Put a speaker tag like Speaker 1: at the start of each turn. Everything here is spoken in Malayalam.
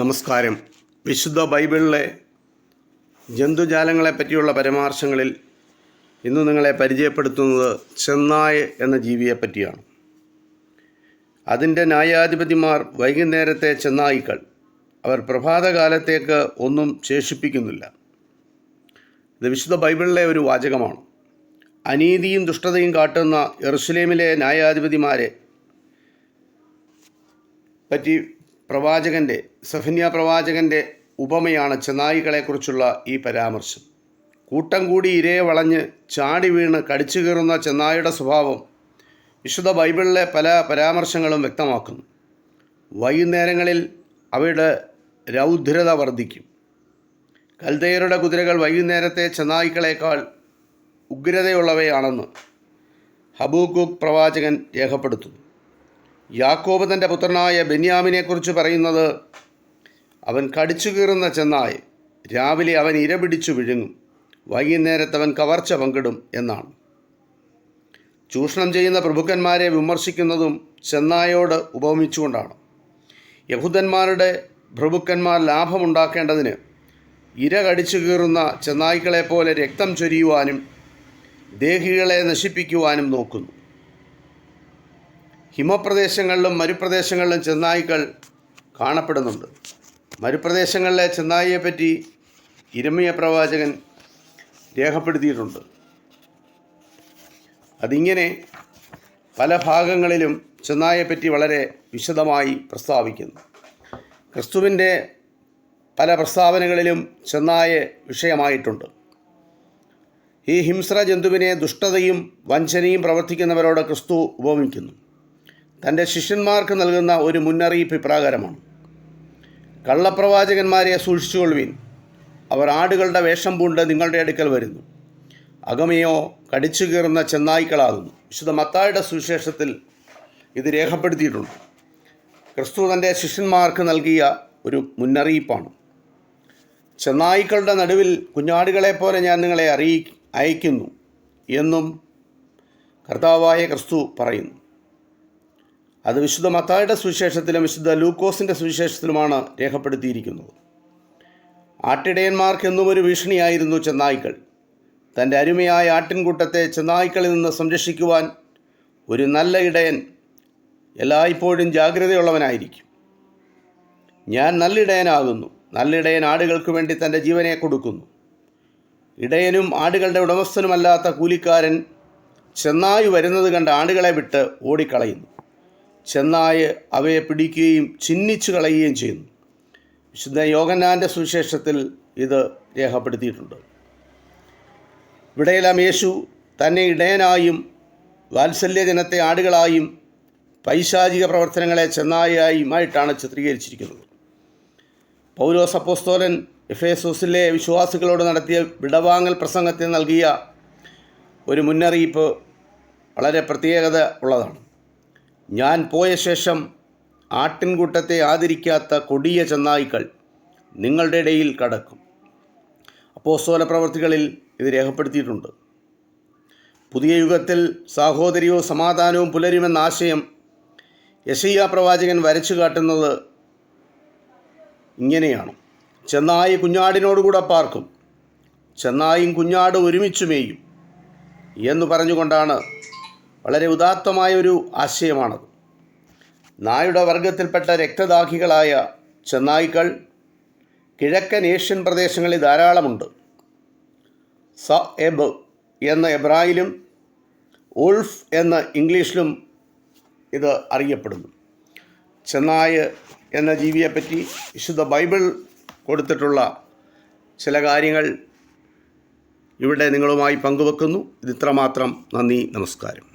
Speaker 1: നമസ്കാരം വിശുദ്ധ ബൈബിളിലെ ജന്തുജാലങ്ങളെ പറ്റിയുള്ള പരാമർശങ്ങളിൽ ഇന്ന് നിങ്ങളെ പരിചയപ്പെടുത്തുന്നത് ചെന്നായ് എന്ന ജീവിയെ പറ്റിയാണ് അതിൻ്റെ ന്യായാധിപതിമാർ വൈകുന്നേരത്തെ ചെന്നായിക്കൾ അവർ പ്രഭാതകാലത്തേക്ക് ഒന്നും ശേഷിപ്പിക്കുന്നില്ല ഇത് വിശുദ്ധ ബൈബിളിലെ ഒരു വാചകമാണ് അനീതിയും ദുഷ്ടതയും കാട്ടുന്ന എറുസലേമിലെ ന്യായാധിപതിമാരെ പറ്റി പ്രവാചകൻ്റെ സഫന്യ പ്രവാചകൻ്റെ ഉപമയാണ് ചെന്നായികളെക്കുറിച്ചുള്ള ഈ പരാമർശം കൂട്ടം കൂടി ഇരയെ വളഞ്ഞ് ചാടി വീണ് കടിച്ചു കയറുന്ന ചെന്നായിയുടെ സ്വഭാവം വിശുദ്ധ ബൈബിളിലെ പല പരാമർശങ്ങളും വ്യക്തമാക്കുന്നു വൈകുന്നേരങ്ങളിൽ അവയുടെ രൗദ്രത വർദ്ധിക്കും കൽതയറുടെ കുതിരകൾ വൈകുന്നേരത്തെ ചെന്നായിക്കളേക്കാൾ ഉഗ്രതയുള്ളവയാണെന്ന് ഹബൂക്കുക് പ്രവാചകൻ രേഖപ്പെടുത്തുന്നു യാക്കോബ് തൻ്റെ പുത്രനായ ബെന്യാമിനെക്കുറിച്ച് പറയുന്നത് അവൻ കടിച്ചു കീറുന്ന ചെന്നായി രാവിലെ അവൻ ഇരപിടിച്ചു വിഴുങ്ങും വൈകുന്നേരത്ത് അവൻ കവർച്ച പങ്കിടും എന്നാണ് ചൂഷണം ചെയ്യുന്ന പ്രഭുക്കന്മാരെ വിമർശിക്കുന്നതും ചെന്നായോട് ഉപമിച്ചുകൊണ്ടാണ് യഹൂദന്മാരുടെ പ്രഭുക്കന്മാർ ലാഭമുണ്ടാക്കേണ്ടതിന് ഇര കടിച്ചു കീറുന്ന ചെന്നായ്ക്കളെപ്പോലെ രക്തം ചൊരിയുവാനും ദേഹികളെ നശിപ്പിക്കുവാനും നോക്കുന്നു ഹിമപ്രദേശങ്ങളിലും മരുപ്രദേശങ്ങളിലും ചെന്നായ്ക്കൾ കാണപ്പെടുന്നുണ്ട് മരുപ്രദേശങ്ങളിലെ ചെന്നായിയെ പറ്റി ഇരമയ പ്രവാചകൻ രേഖപ്പെടുത്തിയിട്ടുണ്ട് അതിങ്ങനെ പല ഭാഗങ്ങളിലും പറ്റി വളരെ വിശദമായി പ്രസ്താവിക്കുന്നു ക്രിസ്തുവിൻ്റെ പല പ്രസ്താവനകളിലും ചെന്നായ വിഷയമായിട്ടുണ്ട് ഈ ഹിംസ്ര ജന്തുവിനെ ദുഷ്ടതയും വഞ്ചനയും പ്രവർത്തിക്കുന്നവരോട് ക്രിസ്തു ഉപമിക്കുന്നു തൻ്റെ ശിഷ്യന്മാർക്ക് നൽകുന്ന ഒരു മുന്നറിയിപ്പ് ഇപ്രകാരമാണ് കള്ളപ്രവാചകന്മാരെ സൂക്ഷിച്ചുകൊള്ളുവിൻ അവർ ആടുകളുടെ വേഷം പൂണ്ട് നിങ്ങളുടെ അടുക്കൽ വരുന്നു അകമയോ കടിച്ചു കീറുന്ന ചെന്നായിക്കളാകുന്നു വിശുദ്ധ മത്തായുടെ സുവിശേഷത്തിൽ ഇത് രേഖപ്പെടുത്തിയിട്ടുണ്ട് ക്രിസ്തു തൻ്റെ ശിഷ്യന്മാർക്ക് നൽകിയ ഒരു മുന്നറിയിപ്പാണ് ചെന്നായിക്കളുടെ നടുവിൽ കുഞ്ഞാടുകളെ പോലെ ഞാൻ നിങ്ങളെ അറിയി അയക്കുന്നു എന്നും കർത്താവായ ക്രിസ്തു പറയുന്നു അത് വിശുദ്ധ മത്തായുടെ സുവിശേഷത്തിലും വിശുദ്ധ ലൂക്കോസിൻ്റെ സുവിശേഷത്തിലുമാണ് രേഖപ്പെടുത്തിയിരിക്കുന്നത് ആട്ടിടയന്മാർക്ക് എന്നും ഒരു ഭീഷണിയായിരുന്നു ചെന്നായ്ക്കൾ തൻ്റെ അരുമയായ ആട്ടിൻകൂട്ടത്തെ ചെന്നായ്ക്കളിൽ നിന്ന് സംരക്ഷിക്കുവാൻ ഒരു നല്ല ഇടയൻ എല്ലായ്പ്പോഴും ജാഗ്രതയുള്ളവനായിരിക്കും ഞാൻ നല്ലിടയനാകുന്നു നല്ലിടയൻ ആടുകൾക്ക് വേണ്ടി തൻ്റെ ജീവനെ കൊടുക്കുന്നു ഇടയനും ആടുകളുടെ ഉടമസ്ഥനുമല്ലാത്ത കൂലിക്കാരൻ ചെന്നായി വരുന്നത് കണ്ട് ആടുകളെ വിട്ട് ഓടിക്കളയുന്നു ചെന്നായ് അവയെ പിടിക്കുകയും ചിഹ്നിച്ചു കളയുകയും ചെയ്യുന്നു വിശുദ്ധ യോഗനാൻ്റെ സുവിശേഷത്തിൽ ഇത് രേഖപ്പെടുത്തിയിട്ടുണ്ട് ഇവിടെയെല്ലാം യേശു തന്നെ ഇടയനായും വാത്സല്യ ജനത്തെ ആടുകളായും പൈശാചിക പ്രവർത്തനങ്ങളെ ചെന്നായായുമായിട്ടാണ് ചിത്രീകരിച്ചിരിക്കുന്നത് പൗലോസ് അപ്പോസ്തോലൻ എഫേസോസിലെ വിശ്വാസികളോട് നടത്തിയ വിടവാങ്ങൽ പ്രസംഗത്തിൽ നൽകിയ ഒരു മുന്നറിയിപ്പ് വളരെ പ്രത്യേകത ഉള്ളതാണ് ഞാൻ പോയ ശേഷം ആട്ടിൻകൂട്ടത്തെ ആദരിക്കാത്ത കൊടിയ ചെന്നായ്ക്കൾ നിങ്ങളുടെ ഇടയിൽ കടക്കും അപ്പോസ്തോല പ്രവർത്തികളിൽ ഇത് രേഖപ്പെടുത്തിയിട്ടുണ്ട് പുതിയ യുഗത്തിൽ സാഹോദര്യവും സമാധാനവും പുലരുമെന്ന ആശയം യശയ്യ പ്രവാചകൻ വരച്ചു കാട്ടുന്നത് ഇങ്ങനെയാണ് ചെന്നായി കുഞ്ഞാടിനോടുകൂടെ പാർക്കും ചെന്നായും കുഞ്ഞാട് ഒരുമിച്ച് മേയും എന്ന് പറഞ്ഞുകൊണ്ടാണ് വളരെ ഉദാത്തമായ ഒരു ആശയമാണത് നായുടെ വർഗത്തിൽപ്പെട്ട രക്തദാഹികളായ ചെന്നായ്ക്കൾ കിഴക്കൻ ഏഷ്യൻ പ്രദേശങ്ങളിൽ ധാരാളമുണ്ട് സ എബ് എന്ന എബ്രായിലും ഉൾഫ് എന്ന ഇംഗ്ലീഷിലും ഇത് അറിയപ്പെടുന്നു ചെന്നായ് എന്ന ജീവിയെപ്പറ്റി വിശുദ്ധ ബൈബിൾ കൊടുത്തിട്ടുള്ള ചില കാര്യങ്ങൾ ഇവിടെ നിങ്ങളുമായി പങ്കുവെക്കുന്നു ഇത്രമാത്രം നന്ദി നമസ്കാരം